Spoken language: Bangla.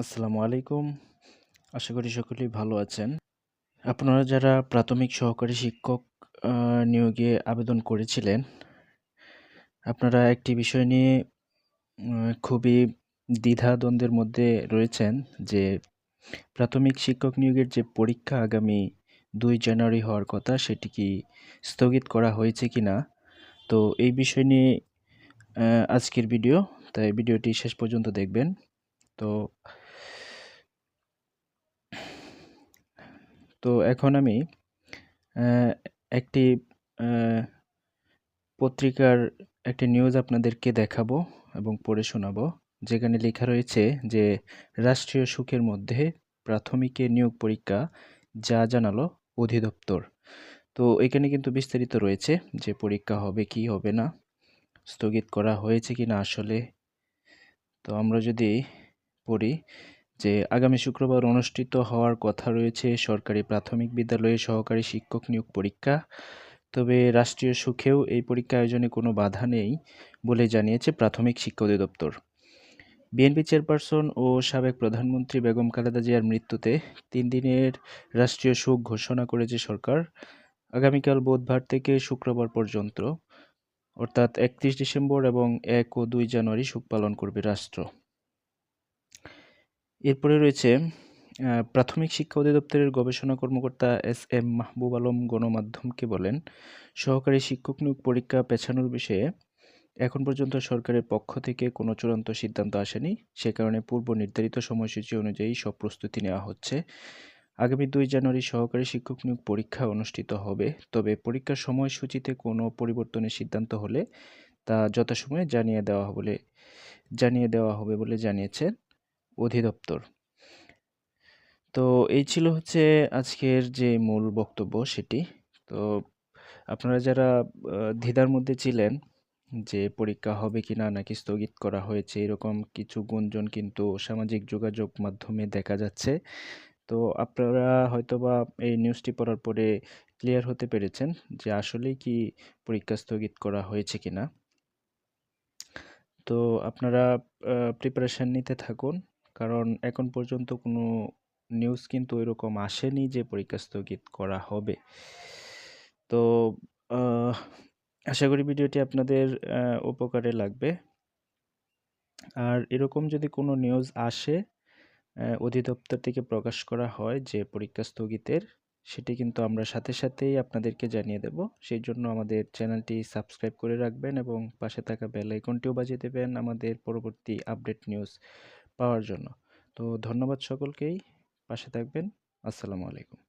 আসসালামু আলাইকুম। আশা করি সকলেই ভালো আছেন। আপনারা যারা প্রাথমিক সহকারী শিক্ষক নিয়োগে আবেদন করেছিলেন, আপনারা একটি বিষয় নিয়ে খুবই দ্বিধাদ্বন্দ্বের মধ্যে রয়েছেন যে, প্রাথমিক শিক্ষক নিয়োগের যে পরীক্ষা আগামী দুই জানুয়ারি হওয়ার কথা, সেটি কি স্থগিত করা হয়েছে কি না? তো এই বিষয় নিয়ে আজকের ভিডিও, তাই ভিডিওটি শেষ পর্যন্ত দেখবেন। তো তো এখন আমি একটি পত্রিকার একটি নিউজ আপনাদেরকে দেখাবো এবং পড়ে শোনাবো। যেখানে লেখা রয়েছে যে, রাষ্ট্রীয় সুখের মধ্যে প্রাথমিকে নিয়োগ পরীক্ষা যা জানালো অধিদপ্তর। তো এখানে কিন্তু বিস্তারিত রয়েছে যে পরীক্ষা হবে কি হবে না, স্থগিত করা হয়েছে কি না আসলে। তো আমরা যদি পড়ি যে আগামী শুক্রবার অনুষ্ঠিত হওয়ার কথা রয়েছে সরকারি প্রাথমিক বিদ্যালয়ে সহকারী শিক্ষক নিয়োগ পরীক্ষা। তবে রাষ্ট্রীয় সুখেও এই পরীক্ষা আয়োজনে কোনো বাধা নেই বলে জানিয়েছে প্রাথমিক শিক্ষা অধিদপ্তর। বিএনপি চেয়ারপারসন ও সাবেক প্রধানমন্ত্রী বেগম খালেদা জিয়ার মৃত্যুতে তিন দিনের রাষ্ট্রীয় শোক ঘোষণা করেছে সরকার। আগামীকাল বুধবার থেকে শুক্রবার পর্যন্ত, অর্থাৎ একত্রিশ ডিসেম্বর এবং এক ও দুই জানুয়ারি শোক পালন করবে রাষ্ট্র। এরপরে রয়েছে প্রাথমিক শিক্ষা অধিদপ্তরের গবেষণা কর্মকর্তা এস এম মাহবুব আলম গণমাধ্যমকে বলেন, সহকারী শিক্ষক নিয়োগ পরীক্ষা পেছানোর বিষয়ে এখন পর্যন্ত সরকারের পক্ষ থেকে কোনো চূড়ান্ত সিদ্ধান্ত আসেনি। সে কারণে পূর্ব নির্ধারিত সময়সূচি অনুযায়ী সব প্রস্তুতি নেওয়া হচ্ছে। আগামী দুই জানুয়ারি সহকারী শিক্ষক নিয়োগ পরীক্ষা অনুষ্ঠিত হবে। তবে পরীক্ষার সময়সূচিতে কোনো পরিবর্তনের সিদ্ধান্ত হলে তা যথাসময়ে জানিয়ে দেওয়া হবে জানিয়ে দেওয়া হবে বলে জানিয়েছে অধিদপ্তর। তো এই ছিল হচ্ছে আজকের যে মূল বক্তব্য সেটি। তো আপনারা যারা দ্বিধার মধ্যে ছিলেন যে পরীক্ষা হবে কি না নাকি স্থগিত করা হয়েছে, এরকম কিছু গুঞ্জন কিন্তু সামাজিক যোগাযোগ মাধ্যমে দেখা যাচ্ছে। তো আপনারা হয়তোবা এই নিউজটি পড়ার পরে ক্লিয়ার হতে পেরেছেন যে আসলেই কি পরীক্ষা স্থগিত করা হয়েছে কি না তো আপনারা প্রিপারেশন নিতে থাকুন। কারণ এখন পর্যন্ত কোনো নিউজ কিন্তু এরকম আসেনি যে পরীক্ষা স্থগিত করা হবে। তো আশা করি ভিডিওটি আপনাদের উপকারে লাগবে। আর এরকম যদি কোনো নিউজ আসে অধিদপ্তর থেকে প্রকাশ করা হয় যে পরীক্ষা স্থগিতের, সেটি কিন্তু আমরা সাথে সাথেই আপনাদেরকে জানিয়ে দেব। সেই জন্য আমাদের চ্যানেলটি সাবস্ক্রাইব করে রাখবেন এবং পাশে থাকা বেল আইকনটিও বাজিয়ে দেবেন আমাদের পরবর্তী আপডেট নিউজ পাওয়ার জন্য। তো ধন্যবাদ সকলকেই। পাশে থাকবেন। আসসালামু আলাইকুম।